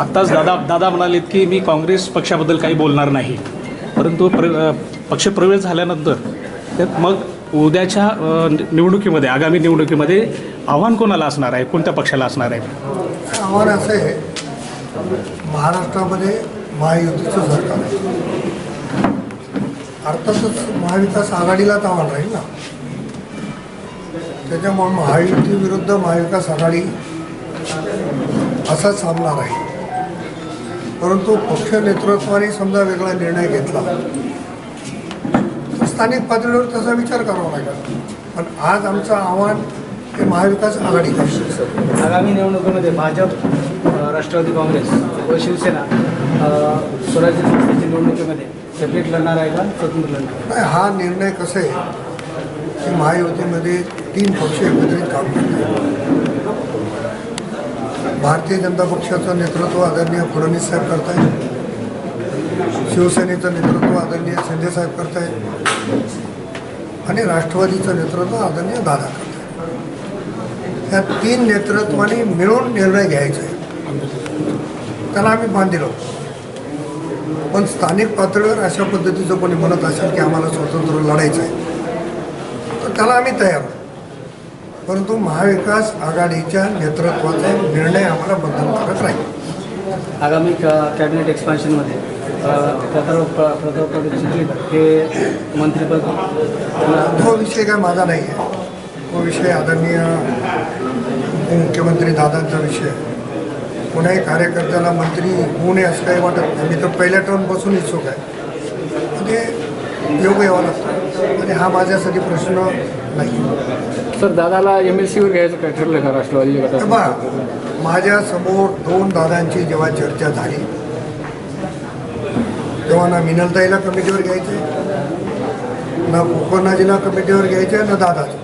आत्ताच दादा दादा म्हणालेत की मी काँग्रेस पक्षाबद्दल काही बोलणार नाही. परंतु प्र पक्षप्रवेश झाल्यानंतर त्यात मग उद्याच्या निवडणुकीमध्ये आगामी निवडणुकीमध्ये आव्हान कोणाला असणार आहे? कोणत्या पक्षाला असणार आहे? आव्हान असं आहे महाराष्ट्रामध्ये महायुतीचं सरकार आहे. अर्थातच महाविकास आघाडीलाच आव्हान राहील ना. त्याच्यामुळे महायुती विरुद्ध महाविकास आघाडी असा सामना राहील परंतु पक्ष नेतृत्वाने समजा वेगळा निर्णय घेतला. तर स्थानिक पातळीवर तसा विचार करावा लागेल. पण आज आमचं आव्हान हे महाविकास आघाडी. आगामी निवडणुकीमध्ये भाजप राष्ट्रवादी काँग्रेस व शिवसेना स्वराज्य संस्थेच्या निवडणुकीमध्ये सेपरेट लढणार आहे का स्वतंत्र लढणार नाही हा निर्णय कसं आहे? की महायुतीमध्ये तीन पक्ष एकत्रित काम करतात. भारतीय जनता पक्षाचं नेतृत्व आदरणीय फडणवीस साहेब करतायत. शिवसेनेचं नेतृत्व आदरणीय शिंदे साहेब करतायत. आणि राष्ट्रवादीचं नेतृत्व आदरणीय दादा करतायत. या तीन नेतृत्वाने मिळून निर्णय घ्यायचा आहे. त्याला आम्ही दिलो पण स्थानिक पातळीवर अशा पद्धतीचं कोणी म्हणत असेल की आम्हाला स्वतंत्र लढायचं आहे तर त्याला आम्ही तयार आहोत. परंतु महाविकास आघाडीच्या नेतृत्वाचा निर्णय आम्हाला बंधनकारक राहील. आगामी क- कॅबिनेट एक्सपान्शनमध्ये अ, प्रताप प्रताप पाटील चिखलीकर हे मंत्रिपद तो विषय काय माझा नाही आहे. तो विषय आदरणीय मुख्यमंत्री दादांचा विषय आहे. कोणाही कार्यकर्त्याला मंत्री होऊ नये असं काही वाटत नाही. मी तर पहिल्या टर्मपासून इच्छुक आहे. ते योग यावा लागतो आणि हा माझ्यासाठी प्रश्न नाही. सर दादाला एम एल सीवर घ्यायचं काय ठरलं का राष्ट्रवादी बघा माझ्यासमोर दोन दादांची जेव्हा चर्चा झाली तेव्हा ना मिनलताईला कमिटीवर घ्यायचं ना कोकणाजीला कमिटीवर घ्यायचं ना दादाचं.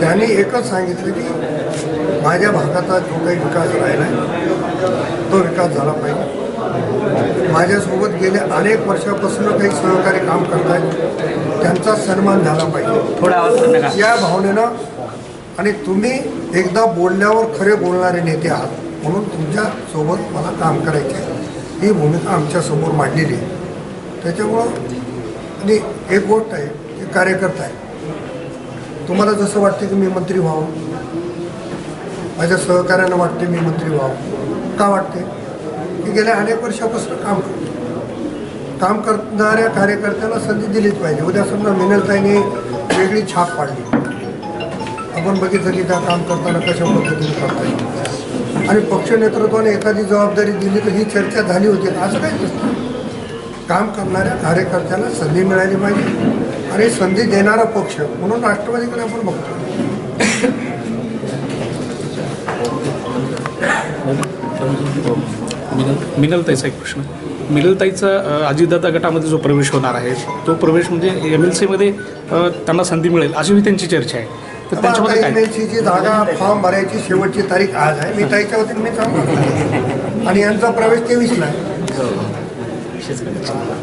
त्यांनी एकच सांगितलं की माझ्या भागाचा जो काही विकास राहिला आहे तो विकास झाला पाहिजे. माझ्यासोबत गेल्या अनेक वर्षापासून काही सहकारी काम करतायत. त्यांचा सन्मान झाला पाहिजे. थोडा या भावनेनं आणि तुम्ही एकदा बोलल्यावर खरे बोलणारे नेते आहात म्हणून तुमच्यासोबत मला काम करायचे आहे ही भूमिका आमच्यासमोर मांडलेली आहे. त्याच्यामुळं आणि एक गोष्ट आहे की कार्यकर्ता आहे. तुम्हाला जसं वाटते की मी मंत्री व्हावं. माझ्या सहकार्यानं वाटते मी मंत्री व्हावं. का वाटते की गेल्या अनेक वर्षापासून काम करतो. काम करणाऱ्या कार्यकर्त्याला संधी दिलीच पाहिजे. उद्या समजा मिनलताईने वेगळी छाप पाडली. आपण बघितलं की त्या काम करताना कशा पद्धतीने करता येईल आणि पक्ष नेतृत्वाने एखादी जबाबदारी दिली तर ही चर्चा झाली होती. असं काही नसतं. काम करणाऱ्या कार्यकर्त्याला संधी मिळाली पाहिजे. आणि संधी देणारा पक्ष म्हणून राष्ट्रवादीकडे आपण बघतो. मिनल मिनलताईचा एक प्रश्न. मिनलताईचा अजितदादा गटामध्ये जो प्रवेश होणार आहे तो प्रवेश म्हणजे एम एल सीमध्ये त्यांना संधी मिळेल अशी त्यांची चर्चा आहे. तर त्यांच्यामध्ये काय? एमएलसीची जागा फॉर्म भरायची शेवटची तारीख आज आहे. मी ताईच्या वतीने मी सांगतो. आणि यांचा प्रवेश तेवीसला आहे.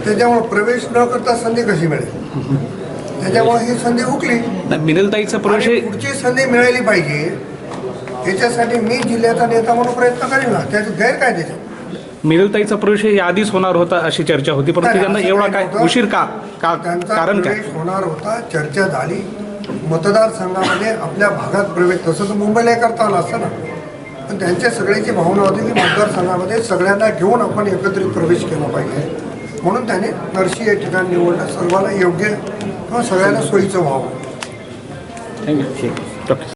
त्याच्यामुळे प्रवेश न करता संधी कशी मिळेल? त्याच्यामुळे ही संधी हुकली. नाही, मिनलताईचा प्रवेश पुढची संधी मिळाली पाहिजे याच्यासाठी मी जिल्ह्याचा नेता म्हणून प्रयत्न करेल ना. त्याचं गैर काय त्याच्यात मिनलताईचा प्रवेश हे आधीच होणार होता अशी चर्चा होती. परंतु त्यांना एवढा काय. उशीर का का त्यांचा कारण काय? होणार होता चर्चा झाली. मतदारसंघामध्ये आपल्या भागात प्रवेश तसं तर मुंबईला करता आलं असतं ना. पण त्यांच्या सगळ्याची भावना होती की मतदारसंघामध्ये सगळ्यांना घेऊन आपण एकत्रित प्रवेश केला पाहिजे. म्हणून त्याने नरशी या ठिकाणी निवडलं. सर्वांना योग्य किंवा सगळ्यांना सोयीचं व्हावं. Thank you doctor